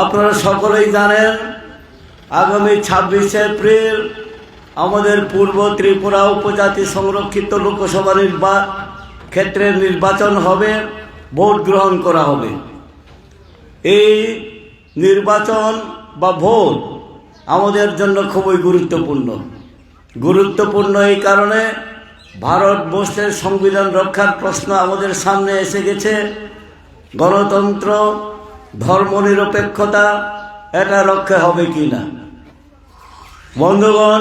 আপনারা সকলেই জানেন, আগামী ছাব্বিশে এপ্রিল আমাদের পূর্ব ত্রিপুরা উপজাতি সংরক্ষিত লোকসভা নির্বা ক্ষেত্রে নির্বাচন হবে, ভোট গ্রহণ করা হবে। এই নির্বাচন বা ভোট আমাদের জন্য খুবই গুরুত্বপূর্ণ। গুরুত্বপূর্ণ এই কারণে ভারতবর্ষের সংবিধান রক্ষার প্রশ্ন আমাদের সামনে এসে গেছে। গণতন্ত্র ধর্মনিরপেক্ষতা, এটা রক্ষা হবে কি না বন্ধুগণ,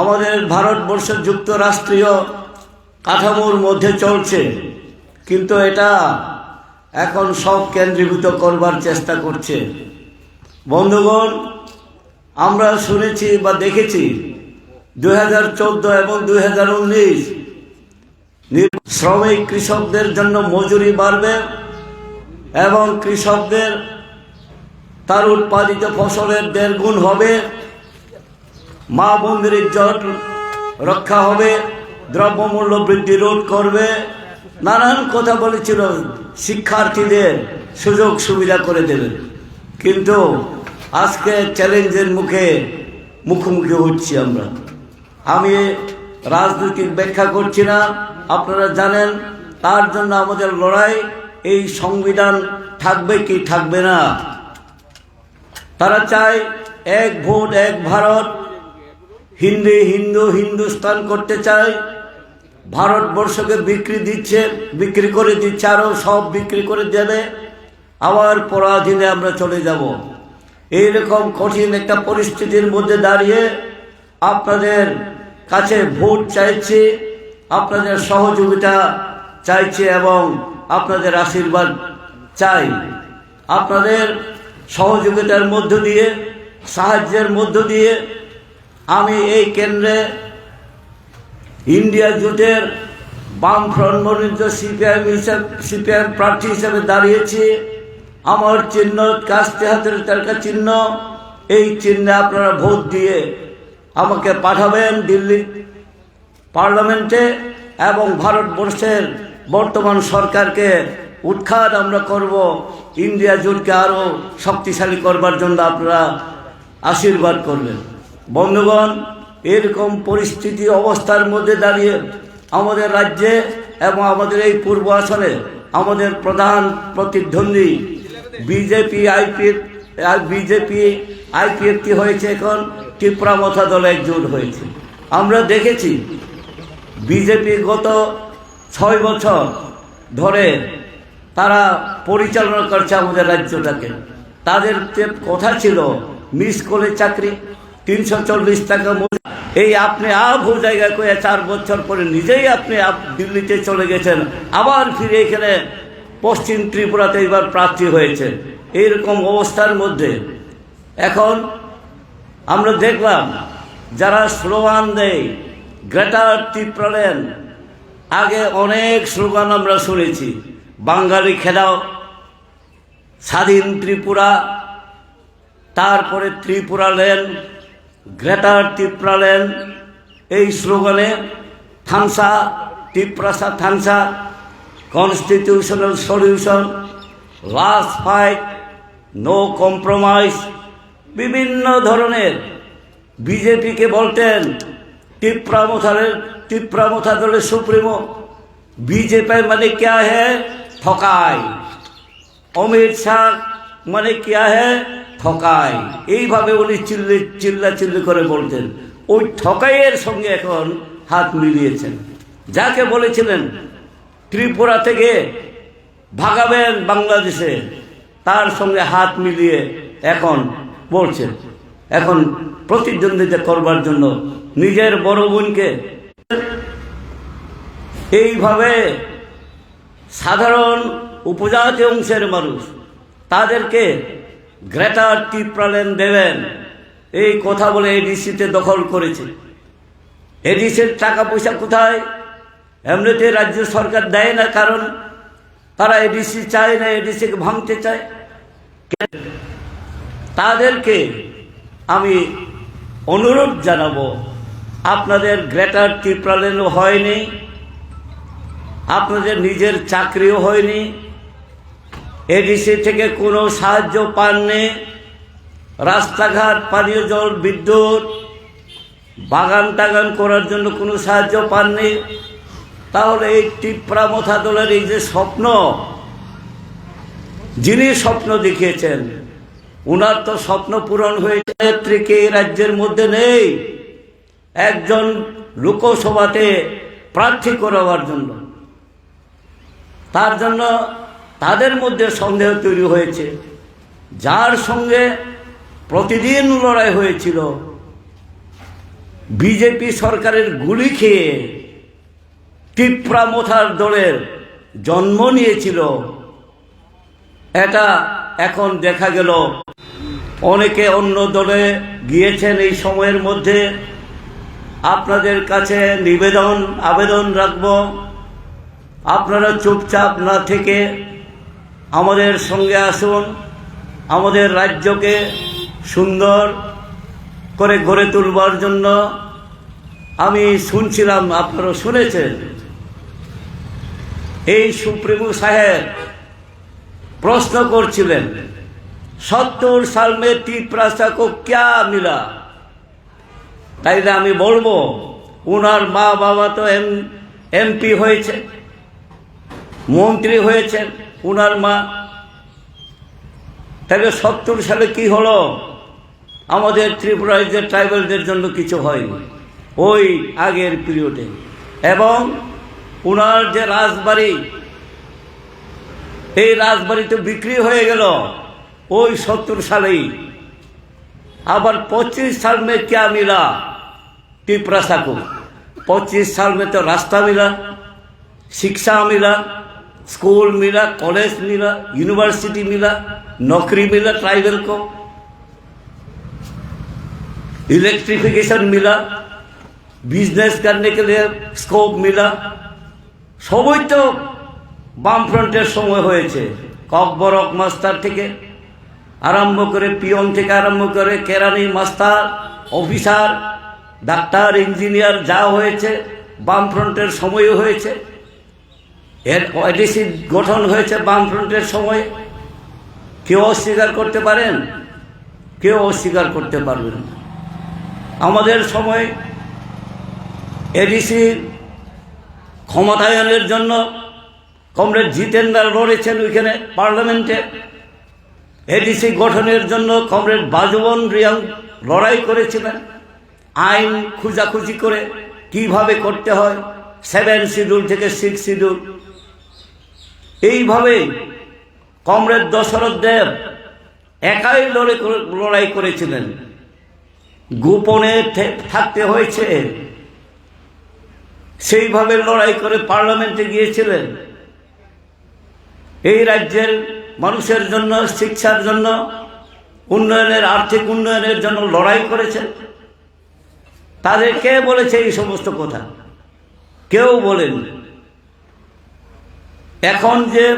আমাদের ভারতবর্ষ যুক্তরাষ্ট্রীয় কাঠামোর মধ্যে চলছে, কিন্তু এটা এখন সব কেন্দ্রীভূত করবার চেষ্টা করছে। বন্ধুগণ, আমরা শুনেছি বা দেখেছি, দুই হাজার চোদ্দ এবং দুই হাজার উনিশ শ্রমিক কৃষকদের জন্য মজুরি বাড়বে এবং কৃষকদের তার উৎপাদিত ফসলের দেড় গুণ হবে, মা বোনদের ইজ্জত রক্ষা হবে, দ্রব্যমূল্য বৃদ্ধি রোধ করবে। নানান কথা বলেছিল শিক্ষার্থীদের সুযোগ সুবিধা করে দেবে কিন্তু আজকে চ্যালেঞ্জের মুখে মুখোমুখি হচ্ছি আমরা। আমি রাজনৈতিক ব্যাখ্যা করছি না, আপনারা জানেন। তার জন্য আমাদের লড়াই এই সংবিধান থাকবে কি থাকবে না? তারা চায় এক ভোট, এক ভারত। হিন্দি, হিন্দু, হিন্দুস্তান করতে চায়। ভারতবর্ষকে বিক্রি দিচ্ছে, বিক্রি করে দিচ্ছে আরও সব বিক্রি করে দেবে। আবার পরাধীনে আমরা চলে যাব। এইরকম কঠিন একটা পরিস্থিতির মধ্যে দাঁড়িয়ে আপনাদের কাছে ভোট চাইছি। আপনাদের সহযোগিতা চাইছি এবং আপনাদের আশীর্বাদ চাই। আপনাদের সহযোগিতার মধ্য দিয়ে, সাহায্যের মধ্য দিয়ে আমি এই কেন্দ্রে ইন্ডিয়া জোটের বামফ্রন্ট মনোনীত সিপিআইএম হিসাবে, সিপিআইএম প্রার্থী হিসেবে দাঁড়িয়েছি। আমার চিহ্ন, কাস্তে হাতের তারকা চিহ্ন, এই চিহ্নে আপনারা ভোট দিয়ে আমাকে পাঠাবেন দিল্লি পার্লামেন্টে এবং ভারতবর্ষের বর্তমান সরকারকে উৎখাত আমরা করব, ইন্ডিয়া জোটকে আরও শক্তিশালী করবার জন্য আপনারা আশীর্বাদ করবেন। বন্ধুগণ, এরকম পরিস্থিতি অবস্থার মধ্যে দাঁড়িয়ে আমাদের রাজ্যে এবং আমাদের এই পূর্ব আসনে আমাদের প্রধান প্রতিদ্বন্দ্বী বিজেপি আইপিএফ বিজেপি আইপিএফ কি হয়েছে এখন ত্রিপুরা মথা দল একজোট হয়েছে। আমরা দেখেছি বিজেপি গত ছয় বছর ধরে তারা পরিচালনা করছে আমাদের রাজ্যটাকে। তাদের কথা ছিল, মিস করে চাকরি, তিনশো চল্লিশ টাকা এই আপনি আব জায়গায় করে চার বছর পরে নিজেই আপনি দিল্লিতে চলে গেছেন। আবার ফিরে এখানে পশ্চিম ত্রিপুরাতে এবার প্রার্থী হয়েছে। এইরকম অবস্থার মধ্যে এখন আমরা দেখলাম, যারা স্লোগান দেয়, গ্রেটার ত্রিপুরালেন আগে অনেক স্লোগান আমরা শুনেছি। বাঙালি খেলাও স্বাধীন ত্রিপুরা, তারপরে Tripura land, greater Tripura land, এই স্লোগানে Thansa, Tiprasa Thansa constitutional solution last fight no compromise বিভিন্ন ধরনের বিজেপিকে বলতেন টিপ্রা মোথালের টিপ্রা মোথা দলের সুপ্রিমো বিজেপি মানে ক্যা হে ঠকাই। অমিত শাহ মানে কিয়া হে ঠকাই। এইভাবে উনি চিল্লি চিল্লা চিল্লি করে বলতেন। ওই ঠকাইয়ের সঙ্গে এখন হাত মিলিয়েছেন। যাকে বলেছিলেন, ত্রিপুরা থেকে ভাগাবেন বাংলাদেশে, তার সঙ্গে হাত মিলিয়ে এখন বলছেন। এখন প্রতিদ্বন্দ্বিতা করবার জন্য নিজের বড় বোনকে এইভাবে সাধারণ উপজাতি অংশের মানুষ তাদেরকে গ্রেটার টিপ্রালেন দেবেন। এই কথা বলে এডিসিতে দখল করেছে। এডিসির টাকা পয়সা কোথায়? এমনিতে রাজ্য সরকার দেয় না, কারণ তারা এডিসি চায় না, এডিসিকে ভাঙতে চায়। তাদেরকে আমি অনুরোধ জানাব, আপনাদের গ্রেটার টিপ্রালেনও হয়নি আপনাদের নিজের চাকরিও হয়নি। এডিসি থেকে কোনো সাহায্য পাননি। রাস্তাঘাট, পানীয় জল, বিদ্যুৎ, বাগান টাগান করার জন্য কোনো সাহায্য পাননি। তাহলে এই টিপ্রা মথা দলের এই যে স্বপ্ন, যিনি স্বপ্ন দেখিয়েছেন, উনার তো স্বপ্ন পূরণ হয়েছে, নেত্রীকে এই রাজ্যের মধ্যে নেই। একজন লোকসভাতে প্রার্থী করাবার জন্য। তার জন্য তাদের মধ্যে সন্দেহ তৈরি হয়েছে। যার সঙ্গে প্রতিদিন লড়াই হয়েছিল। বিজেপি সরকারের গুলি খেয়ে টিপ্রা মোথার দলের জন্ম নিয়েছিল। এটা এখন দেখা গেল। অনেকে অন্য দলে গিয়েছেন এই সময়ের মধ্যে। আপনাদের কাছে নিবেদন, আবেদন রাখব। আপনারা চুপচাপ না থেকে আমাদের সঙ্গে আসুন, আমাদের রাজ্যকে সুন্দর করে গড়ে তুলবার জন্য আমি শুনছিলাম, আপনারা শুনেছেন। এই সুপ্রিমু সাহেব প্রশ্ন করছিলেন, সত্তর সাল মে তিপ্রাসা কো ক্যা মিলা? তাইলে আমি বলব ওনার মা বাবা তো এম এমপি হয়েছে। মন্ত্রী হয়েছেন, উনার মা। তাহলে সত্তর সালে কি হলো? আমাদের ত্রিপুরাদের ট্রাইবালদের জন্য কিছু হয়নি। ওই আগের পিরিয়ডে। এবং উনার যে রাজবাড়ি, এই রাজবাড়ি তো বিক্রি হয়ে গেল ওই সত্তর সালেই। আবার পঁচিশ সাল মে ক্যা মিলা? টিপরা সাকু পঁচিশ সাল মে তো রাস্তা মিলা, শিক্ষা মিলা स्कूल मिला कॉलेज मिला यूनिवर्सिटी मिला नौकरी मिला ट्राइबल को इलेक्ट्रिफिकेशन मिला बिजनेस करने के लिए स्कोप मिला সবই তো বামফ্রন্টের সময় হয়েছে ককবরক মাস্টার থেকে আরম্ভ করে পিয়ন থেকে আরম্ভ করে কেরানি মাস্টার অফিসার ডাক্তার ইঞ্জিনিয়ার যা হয়েছে বামফ্রন্টের সময়ে হয়েছে এর ওয়াইডিসি গঠন হয়েছে বামফ্রন্টের সময়। কেউ অস্বীকার করতে পারেন, কেউ অস্বীকার করতে পারবেন না। আমাদের সময় এডিসির ক্ষমতায়নের জন্য কমরেড জিতেন্দ্র লড়েছেন ওইখানে পার্লামেন্টে। এডিসি গঠনের জন্য কমরেড বাজবন রিয়াং লড়াই করেছিলেন। আইন খুঁজাখুঁজি করে কীভাবে করতে হয়, সেভেন শিডিউল থেকে সিক্স শিডিউল। এইভাবে কমরেড দশরথ দেব একাই লড়ে করে- লড়াই করেছিলেন। গোপনে থাকতে হয়েছে। সেইভাবে লড়াই করে পার্লামেন্টে গিয়েছিলেন। এই রাজ্যের মানুষের জন্য, শিক্ষার জন্য, উন্নয়নের, আর্থিক উন্নয়নের জন্য লড়াই করেছেন তাদের কে বলেছে এই সমস্ত কথা? কেউ বলেন। এখন যে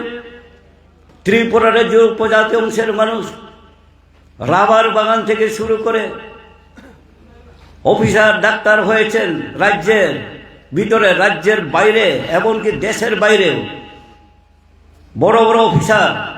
ত্রিপুরার যে উপজাতি অংশের মানুষ রাবার বাগান থেকে শুরু করে অফিসার, ডাক্তার হয়েছেন রাজ্যের ভিতরে, রাজ্যের বাইরে, এমনকি দেশের বাইরেও বড় বড় অফিসার